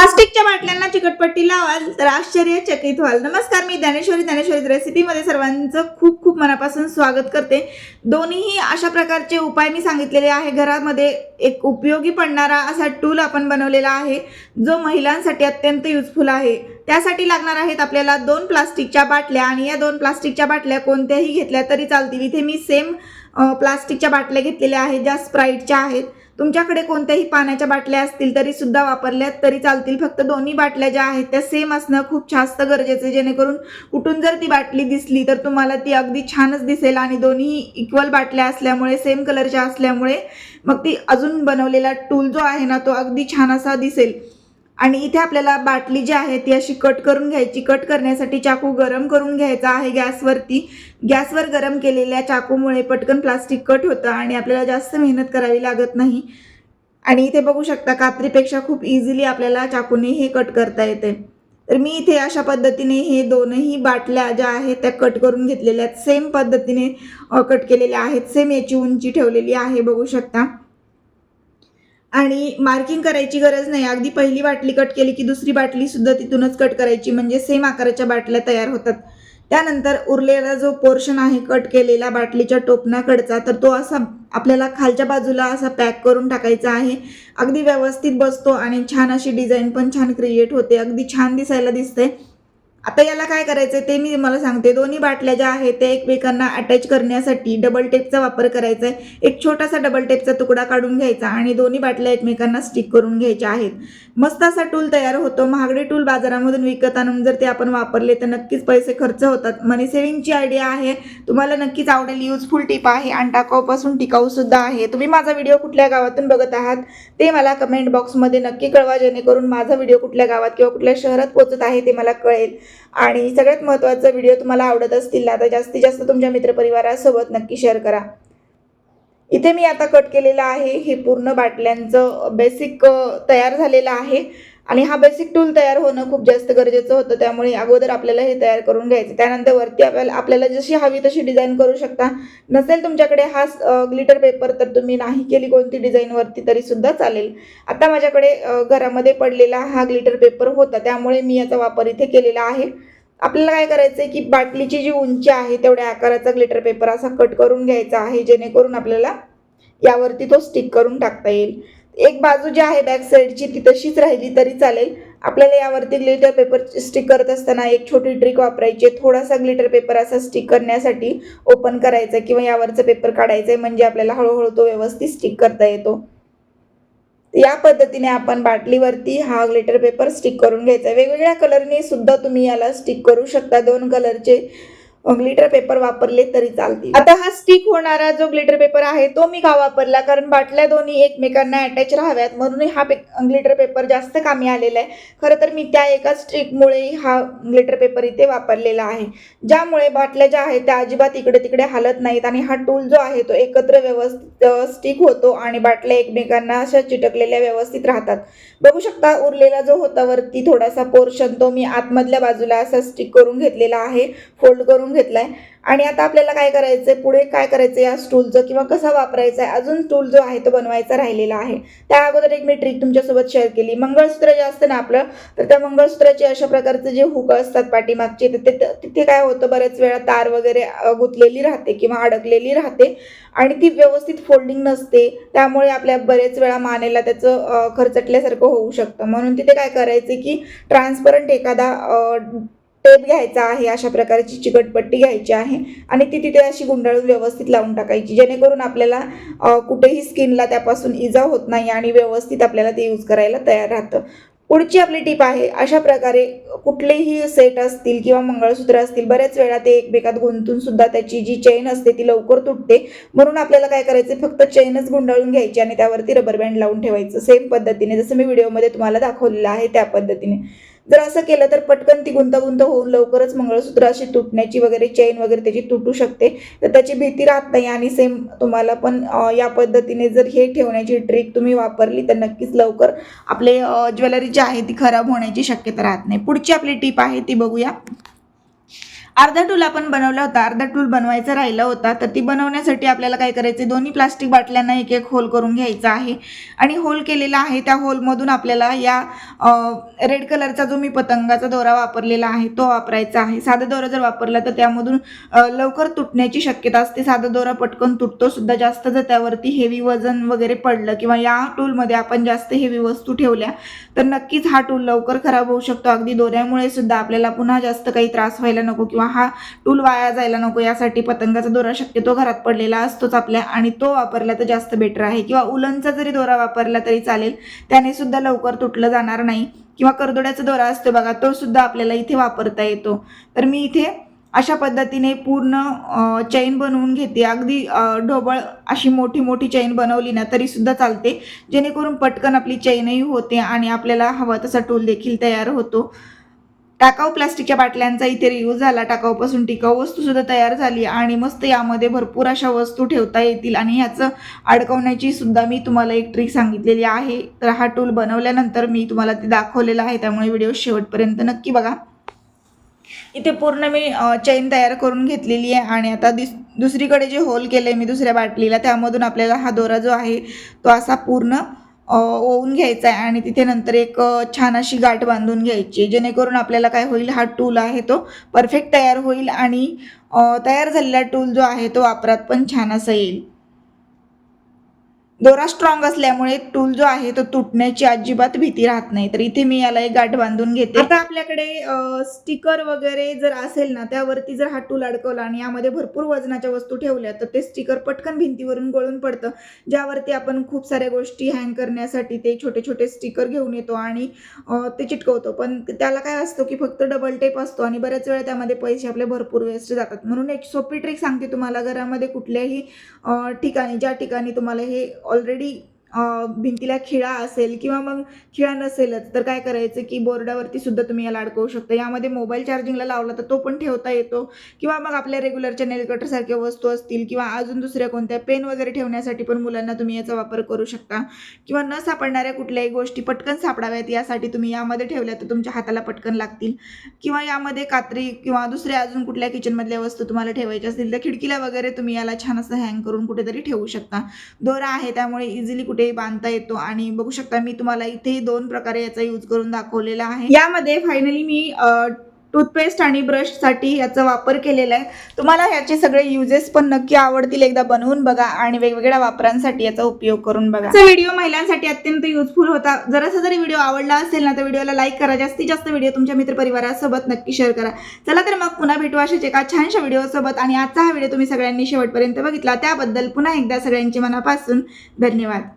प्लास्टिकच्या बाटल्यांना चिकटपट्टी लावाल तर आश्चर्यचकित व्हाल. नमस्कार मी ज्ञानेश्वरी ज्ञानेश्वरी रेसिपीमध्ये सर्वांचं खूप खूप मनापासून स्वागत करते. दोन्हीही अशा प्रकारचे उपाय मी सांगितलेले आहे. घरामध्ये एक उपयोगी पडणारा असा टूल आपण बनवलेला आहे जो महिलांसाठी अत्यंत युजफुल आहे. त्यासाठी लागणार आहेत आपल्याला दोन प्लास्टिकच्या बाटल्या आणि या दोन प्लास्टिकच्या बाटल्या कोणत्याही घेतल्या तरी चालतील. इथे मी सेम प्लास्टिकच्या बाटल्या घेतलेल्या आहेत ज्या स्प्राईटच्या आहेत. तुमच्याकडे कोणत्याही पाण्याच्या बाटल्या असतील तरी सुद्धा वापरल्या तरी चालतील. फक्त दोन्ही बाटल्या ज्या आहेत त्या सेम असणं खूप जास्त गरजेचं आहे. जेणेकरून कुठून जर ती बाटली दिसली तर तुम्हाला ती अगदी छानच दिसेल आणि दोन्ही इक्वल बाटल्या असल्यामुळे सेम कलरच्या असल्यामुळे मग ती अजून बनवलेला टूल जो आहे ना तो अगदी छान असा दिसेल. आणि इथे आपल्याला बाटली जी आहे ती अशी कट करून घ्यायची. कट करण्यासाठी चाकू गरम करून घ्यायचा आहे गॅसवरती. गॅसवर गरम केलेल्या चाकूमुळे पटकन प्लास्टिक कट होतं आणि आपल्याला जास्त मेहनत करावी लागत नाही. आणि इथे बघू शकता कात्रीपेक्षा खूप इझिली आपल्याला चाकूने हे कट करता येते. तर मी इथे अशा पद्धतीने हे दोनही बाटल्या ज्या आहेत त्या कट करून घेतलेल्या आहेत. सेम पद्धतीने कट केलेल्या आहेत. सेम याची उंची ठेवलेली आहे बघू शकता. आणि मार्किंग करायची गरज नाही. अगदी पहिली बाटली कट केली की दुसरी बाटली सुद्धा तिथूनच कट करायची. म्हणजे सेम आकाराच्या बाटल्या तयार होतात. त्यानंतर उरलेला जो पोर्शन आहे कट केलेला बाटलीच्या टोपणाकडचा तर तो असा आपल्याला खालच्या बाजूला असा पॅक करून टाकायचा आहे. अगदी व्यवस्थित बसतो आणि छान अशी डिझाईन पण छान क्रिएट होते. अगदी छान दिसायला दिसते आता याला काय करायचं ते मी मला सांगते. दोन्ही बाटल्या ज्या आहेत त्या एकमेकांना अटॅच करण्यासाठी डबल टेपचा वापर करायचा आहे एक छोटासा डबल टेपचा तुकडा काढून घ्यायचा आणि दोन्ही बाटल्या एकमेकांना स्टिक करून घ्यायच्या आहेत. मस्त असा टूल तयार होतो. महागडे टूल बाजारामधून विकत आणून जर ते आपण वापरले तर नक्कीच पैसे खर्च होतात. मनी सेव्हिंगची आयडिया आहे. तुम्हाला नक्कीच आवडेल. युजफुल टिप आहे. आणि टाकाऊपासून टिकाऊसुद्धा आहे. तुम्ही माझा व्हिडिओ कुठल्या गावातून बघत आहात ते मला कमेंट बॉक्समध्ये नक्की कळवा. जेणेकरून माझा व्हिडिओ कुठल्या गावात किंवा कुठल्या शहरात पोचत आहे ते मला कळेल. आणि सगळ्यात महत्त्वाचा व्हिडिओ तुम्हाला आवडत असतील ना तर जास्तीत जास्त तुमच्या मित्रपरिवारासोबत नक्की शेअर करा. इथे मी आता कट केलेलं आहे हे पूर्ण बाटल्यांचं बेसिक तयार झालेलं आहे. आणि हा बेसिक टूल तयार होणं खूप जास्त गरजेचं होतं. त्यामुळे अगोदर आपल्याला हे तयार करून घ्यायचं. त्यानंतर वरती आपल्याला आपल्याला जशी हवी तशी डिझाईन करू शकता. नसेल तुमच्याकडे हा ग्लिटर पेपर तर तुम्ही नाही केली कोणती डिझाईनवरती तरीसुद्धा चालेल. आता माझ्याकडे घरामध्ये पडलेला हा ग्लिटर पेपर होता. त्यामुळे मी याचा वापर इथे केलेला आहे. आपल्याला काय करायचं आहे की बाटलीची जी उंची आहे तेवढ्या आकाराचा ग्लिटर पेपर असा कट करून घ्यायचा आहे जेणेकरून आपल्याला यावरती तो स्टिक करून टाकता येईल. एक बाजू जी आहे बॅक साईडची ती तशीच राहिली तरी चालेल. आपल्याला यावरती ग्लिटर पेपर स्टिक करत असताना एक छोटी ट्रिक वापरायची आहे. थोडासा ग्लिटर पेपर असा स्टिक करण्यासाठी ओपन करायचा किंवा यावरचा पेपर काढायचा आहे म्हणजे आपल्याला हळूहळू तो व्यवस्थित स्टिक करता येतो. या पद्धतीने आपण बाटलीवरती हा ग्लिटर पेपर स्टिक करून घ्यायचा वेगवेगळ्या कलरने सुद्धा तुम्ही याला स्टिक करू शकता. दोन कलरचे ग्लिटर पेपर वापरले तरी चालतील. आता हा स्टिक होणारा जो ग्लिटर पेपर आहे तो मी का वापरला? कारण बाटल्या दोन्ही एकमेकांना अटॅच राहाव्यात. म्हणून हा पे ग्लिटर पेपर जास्त कामी आलेला आहे. खरं तर मी त्या एका स्टिकमुळे हा ग्लिटर पेपर इथे वापरलेला आहे. ज्यामुळे बाटल्या ज्या आहेत त्या अजिबात इकडे तिकडे हालत नाहीत आणि हा टूल जो आहे तो एकत्र व्यवस्थित स्टिक होतो आणि बाटल्या एकमेकांना अशा चिटकलेल्या व्यवस्थित राहतात. बघू शकता उरलेला जो होता वरती थोडासा पोर्शन तो मी आतमधल्या बाजूला असा स्टिक करून घेतलेला आहे. फोल्ड करून घेतलाय. आणि आता आपल्याला काय करायचंय? पुढे काय करायचं या स्टूलचं किंवा कसा वापरायचा आहे? अजून स्टूल जो आहे तो बनवायचा राहिलेला आहे. त्या अगोदर एक मी ट्रिक तुमच्यासोबत शेअर केली. मंगळसूत्र जे असतं ना आपलं तर त्या मंगळसूत्राचे अशा प्रकारचे जे हुक असतात पाठीमागचे तर ते तिथे काय होतं? बऱ्याच वेळा तार वगैरे गुतलेली गुंतलेली राहते किंवा अडकलेली राहते आणि ती व्यवस्थित फोल्डिंग नसते. त्यामुळे आपल्या बरेच वेळा मानेला त्याचं खर्चटल्यासारखं खरचटल्यासारखं होऊ शकतं. म्हणून तिथे काय करायचं की ट्रान्सपरंट एखादा टेप घ्यायचा आहे अशा प्रकारची चिकटपट्टी घ्यायची आहे आणि ती तिथे अशी गुंडाळून व्यवस्थित लावून टाकायची. जेणेकरून आपल्याला कुठेही स्किनला त्यापासून इजा होत नाही आणि व्यवस्थित आपल्याला ते यूज करायला तयार राहतं. पुढची आपली टीप आहे अशा प्रकारे कुठलेही सेट असतील किंवा मंगळसूत्र असतील बऱ्याच वेळा ते एकमेकात गुंतून सुद्धा त्याची जी चेन असते ती लवकर तुटते. म्हणून आपल्याला काय करायचं फक्त चेनच गुंडाळून घ्यायची आणि त्यावरती रबर बँड लावून ठेवायचं. सेम पद्धतीने जसं मी व्हिडिओमध्ये तुम्हाला दाखवलेलं आहे त्या पद्धतीने. जर असं केलं तर पटकन ती गुंतागुंत होऊन लवकरच मंगळसूत्र अशी तुटण्याची वगैरे चेन वगैरे त्याची तुटू शकते. तर त्याची भीती राहत नाही आणि सेम तुम्हाला पण या पद्धतीने जर हे ठेवण्याची ट्रिक तुम्ही वापरली तर नक्कीच लवकर आपले ज्वेलरी जी आहे ती खराब होण्याची शक्यता राहत नाही. पुढची आपली टीप आहे ती बघूया. अर्धा टूल आपण बनवला होता. अर्धा टूल बनवायचा राहिला होता. तर ती बनवण्यासाठी आपल्याला काय करायचे दोन्ही प्लास्टिक बाटल्यांना एक एक होल करून घ्यायचा आहे. आणि होल केलेला आहे त्या होलमधून आपल्याला या रेड कलरचा जो मी पतंगाचा दोरा वापरलेला आहे तो वापरायचा आहे. साधा दोरा जर वापरला तर त्यामधून लवकर तुटण्याची शक्यता असते. साधा दोरा पटकन तुटतो सुद्धा. जास्त जर त्यावरती हेवी वजन वगैरे पडलं किंवा या टूलमध्ये आपण जास्त हेवी वस्तू ठेवल्या तर नक्कीच हा टूल लवकर खराब होऊ शकतो. अगदी दोऱ्यामुळे सुद्धा आपल्याला पुन्हा जास्त काही त्रास व्हायला नको किंवा हा टूल वाया जायला नको यासाठी पतंगाचा दोरा शक्यतो घरात पडलेला असतोच आपल्या आणि तो वापरला तर जास्त बेटर आहे. किंवा उलनचा जरी दोरा वापरला तरी चालेल त्याने सुद्धा लवकर तुटलं जाणार नाही. किंवा करदोड्याचा दोरा असतो बघा तो सुद्धा आपल्याला इथे वापरता येतो. तर मी इथे अशा पद्धतीने पूर्ण चैन बनवून घेते. अगदी ढोबळ अशी मोठी मोठी चैन बनवली ना तरी सुद्धा चालते. जेणेकरून पटकन आपली चैनही होते आणि आपल्याला हवा तसा टूल देखील तयार होतो. टाकाऊ प्लास्टिकच्या बाटल्यांचा इथे रियूज झाला. टाकाऊपासून टिकाऊ वस्तू सुद्धा तयार झाली आणि मस्त यामध्ये भरपूर अशा वस्तू ठेवता येतील. आणि ह्याचं अडकवण्याची सुद्धा मी तुम्हाला एक ट्रिक सांगितलेली आहे. तर हा टूल बनवल्यानंतर मी तुम्हाला ते दाखवलेला आहे. त्यामुळे व्हिडिओ शेवटपर्यंत नक्की बघा. इथे पूर्ण मी चैन तयार करून घेतलेली आहे. आणि आता दिस दुसरीकडे जे होल केलं आहे मी दुसऱ्या बाटलीला त्यामधून आपल्याला हा दोरा जो आहे तो असा पूर्ण ओवून घ्यायचा आहे आणि तिथे नंतर एक छान अशी गाठ बांधून घ्यायची. जेणेकरून आपल्याला काय होईल हा टूल आहे तो परफेक्ट तयार होईल आणि तयार झालेला टूल जो आहे तो वापरात पण छान असा येईल. दोरा स्ट्रॉंग असल्यामुळे टूल जो आहे तो तुटण्याची अजिबात भीती राहत नाही. तर इथे मी याला एक गाठ बांधून घेते. आता आपल्याकडे स्टिकर वगैरे जर असेल ना त्यावरती जर हा टूल अडकवला आणि यामध्ये भरपूर वजनाच्या वस्तू ठेवल्या तर ते स्टिकर पटकन भिंतीवरून गळून पडतं. ज्यावरती आपण खूप साऱ्या गोष्टी हँग करण्यासाठी ते छोटे छोटे स्टिकर घेऊन येतो आणि ते चिटकवतो. पण त्याला काय असतं की फक्त डबल टेप असतो आणि बऱ्याच वेळा त्यामध्ये पैसे आपले भरपूर वेस्ट जातात. म्हणून एक सोपी ट्रिक सांगते तुम्हाला घरामध्ये कुठल्याही ठिकाणी ज्या ठिकाणी तुम्हाला हे already भिंतीला खिळा असेल किंवा मग खिळा नसेलच तर काय करायचं की बोर्डावरती सुद्धा तुम्ही याला अडकवू शकता. यामध्ये मोबाईल चार्जिंगला लावला तर तो पण ठेवता येतो. किंवा मग आपल्या रेग्युलरच्या नेलकटरसारख्या वस्तू असतील किंवा अजून दुसऱ्या कोणत्या पेन वगैरे ठेवण्यासाठी पण मुलांना तुम्ही याचा वापर करू शकता. किंवा न सापडणाऱ्या कुठल्याही गोष्टी पटकन सापडाव्यात यासाठी तुम्ही यामध्ये ठेवल्या तर तुमच्या हाताला पटकन लागतील. किंवा यामध्ये कात्री किंवा दुसऱ्या अजून कुठल्या किचनमधल्या वस्तू तुम्हाला ठेवायच्या असतील तर खिडकीला वगैरे तुम्ही याला छान असं हँग करून कुठेतरी ठेवू शकता. दोरा आहे त्यामुळे इझिली कुठेही बांधता येतो आणि बघू शकता मी तुम्हाला इथे दोन प्रकारे याचा यूज करून दाखवलेला आहे. यामध्ये फायनली मी टूथपेस्ट आणि ब्रशसाठी याचा वापर केलेला आहे. तुम्हाला ह्याचे सगळे युजेस पण नक्की आवडतील एकदा बनवून बघा आणि वेगवेगळ्या वापरांसाठी याचा उपयोग करून बघा. व्हिडिओ महिलांसाठी अत्यंत युजफुल होता. जरासा जरी व्हिडिओ आवडला असेल ना तर व्हिडिओला लाईक करा. जास्तीत जास्त व्हिडिओ तुमच्या मित्रपरिवारासोबत नक्की शेअर करा. चला तर मग पुन्हा भेटू अशाच एका छानशा व्हिडिओसोबत आणि आजचा हा व्हिडिओ तुम्ही सगळ्यांनी शेवटपर्यंत बघितला. त्याबद्दल पुन्हा एकदा सगळ्यांचे मनापासून धन्यवाद.